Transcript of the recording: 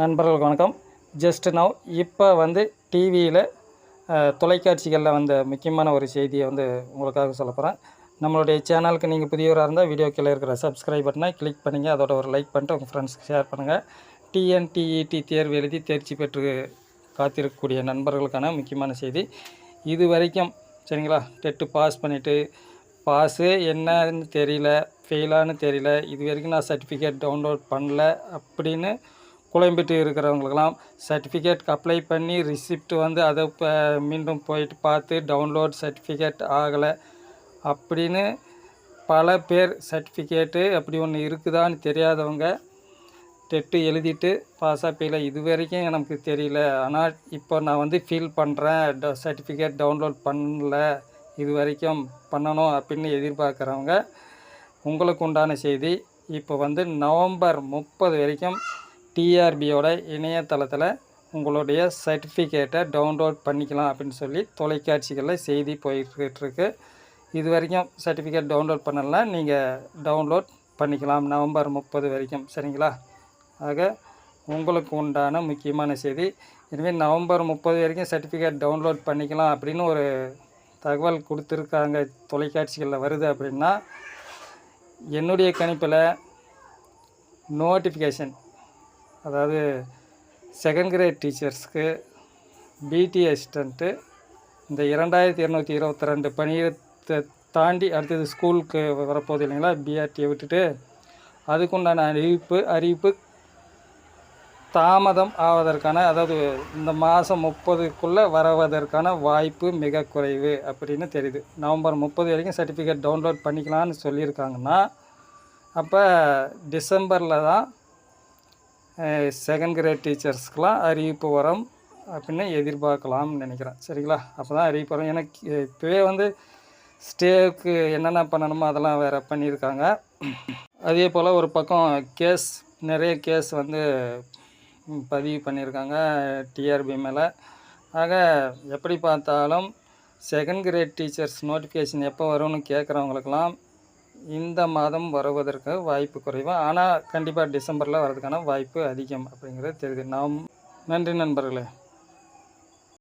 நண்பர்களுக்கு வணக்கம். Just now இப்போ வந்து டிவியில் தொலைக்காட்சிகளில் வந்த முக்கியமான ஒரு செய்தியை வந்து உங்களுக்காக சொல்ல போகிறேன் நம்மளுடைய சேனலுக்கு நீங்கள் புதியவராக இருந்தால் வீடியோ கீழே இருக்கிற சப்ஸ்கிரைப் பட்டனை கிளிக் பண்ணுங்கள் அதோட ஒரு லைக் பண்ணிட்டு உங்கள் ஃப்ரெண்ட்ஸ்க்கு ஷேர் பண்ணுங்கள் டிஎன்டிஇடி தேர்வு எழுதி தேர்ச்சி பெற்று காத்திருக்கக்கூடிய நண்பர்களுக்கான முக்கியமான செய்தி. இது வரைக்கும் சரிங்களா? டெட்டு பாஸ் பண்ணிவிட்டு பாஸு என்னன்னு தெரியல ஃபெயிலான்னு தெரியல. இது வரைக்கும் நான் சர்டிஃபிகேட் டவுன்லோட் பண்ணல அப்படின்னு குழம்பிட்டு இருக்கிறவங்களுக்கெல்லாம் சர்டிஃபிகேட் அப்ளை பண்ணி ரிசிப்ட் வந்து அதை இப்போ மீண்டும் போயிட்டு பார்த்து டவுன்லோட் சர்டிஃபிகேட் ஆகலை அப்படின்னு பல பேர் சர்டிஃபிகேட்டு அப்படி ஒன்று இருக்குதான்னு தெரியாதவங்க டெட்டு எழுதிட்டு பாஸ் ஃபெயிலாக இது வரைக்கும் எனக்கு தெரியல. ஆனால் இப்போ நான் வந்து ஃபீல் பண்ணுறேன் சர்டிஃபிகேட் டவுன்லோட் பண்ணல. இது வரைக்கும் பண்ணணும் அப்படின்னு எதிர்பார்க்குறவங்க உங்களுக்கு உண்டான செய்தி இப்போ வந்து நவம்பர் முப்பது வரைக்கும் டிஆர்பியோட இணையதளத்தில் உங்களுடைய சர்டிஃபிகேட்டை டவுன்லோட் பண்ணிக்கலாம் அப்படின்னு சொல்லி தொலைக்காட்சிகளில் செய்தி போயிட்டுருக்கு. இது வரைக்கும் சர்டிஃபிகேட் டவுன்லோட் பண்ணலாம் நீங்கள் டவுன்லோட் பண்ணிக்கலாம். நவம்பர் முப்பது வரைக்கும். சரிங்களா? ஆக உங்களுக்கு உண்டான முக்கியமான செய்தி எனவே நவம்பர் முப்பது வரைக்கும் சர்டிஃபிகேட் டவுன்லோட் பண்ணிக்கலாம் அப்படின்னு ஒரு தகவல் கொடுத்துருக்காங்க தொலைக்காட்சிகளில் வருது அப்படின்னா என்னுடைய கணிப்பில் நோட்டிஃபிகேஷன் அதாவது செகண்ட் கிரேட் டீச்சர்ஸ்க்கு பிடி அசிஸ்டண்ட்டு இந்த இரண்டாயிரத்தி இரநூத்தி இருபத்தி ரெண்டு பணியிடத்தை தாண்டி அடுத்தது ஸ்கூலுக்கு வரப்போகுது இல்லைங்களா? பிஆர்டியை விட்டுட்டு அதுக்குண்டான அறிவிப்பு அறிவிப்பு தாமதம் ஆவதற்கான அதாவது இந்த மாதம் முப்பதுக்குள்ளே வரவதற்கான வாய்ப்பு மிக குறைவு அப்படின்னு தெரியுது. நவம்பர் முப்பது வரைக்கும் சர்டிஃபிகேட் டவுன்லோட் பண்ணிக்கலாம்னு சொல்லியிருக்காங்கன்னா அப்போ டிசம்பரில் தான் செகண்ட் கிரேட் டீச்சர்ஸ்க்கெலாம் அறிவிப்பு வரும். அப்படின்னு எதிர்பார்க்கலாம்னு நினைக்கிறேன். சரிங்களா? அப்போ தான் அறிவிப்பு வரும். எனக்கு இப்போவே வந்து ஸ்டேவுக்கு என்னென்ன பண்ணணுமோ அதெல்லாம் வேறு பண்ணியிருக்காங்க. அதே போல் ஒரு பக்கம் கேஸ் நிறைய கேஸ் வந்து பதிவு பண்ணியிருக்காங்க டிஆர்பி மேலே. ஆக எப்படி பார்த்தாலும் செகண்ட் கிரேட் டீச்சர்ஸ் நோட்டிஃபிகேஷன் எப்போ வரும்னு கேட்குறவங்களுக்கெல்லாம் இந்த மாதம் வருவதற்கு வாய்ப்பு குறைவு. ஆனால் கண்டிப்பாக டிசம்பரில் வரதுக்கான வாய்ப்பு அதிகம் அப்படிங்கிறது தெரியுது. நாம் நன்றி நண்பர்களே.